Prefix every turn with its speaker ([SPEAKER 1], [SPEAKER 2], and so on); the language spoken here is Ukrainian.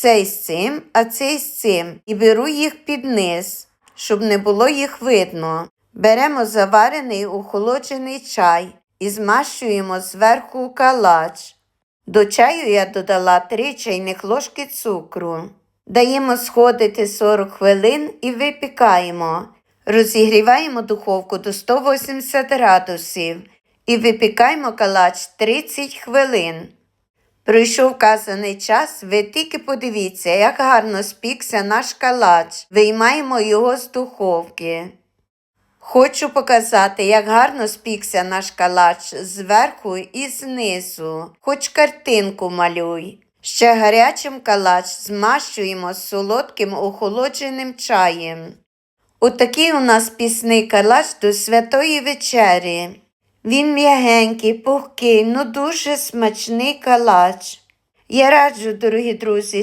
[SPEAKER 1] цей з цим, а цей з цим, і беру їх під низ, щоб не було їх видно. Беремо заварений охолоджений чай і змащуємо зверху калач. До чаю я додала 3 чайних ложки цукру. Даємо сходити 40 хвилин і випікаємо. Розігріваємо духовку до 180 градусів і випікаємо калач 30 хвилин. Пройшов вказаний час, ви тільки подивіться, як гарно спікся наш калач. Виймаємо його з духовки. Хочу показати, як гарно спікся наш калач зверху і знизу. Хоч картинку малюй. Ще гарячим калач змащуємо з солодким охолодженим чаєм. Отакий у нас пісний калач до святої вечері. Він м'ягенький, пухкий, ну дуже смачний калач. Я раджу, дорогі друзі,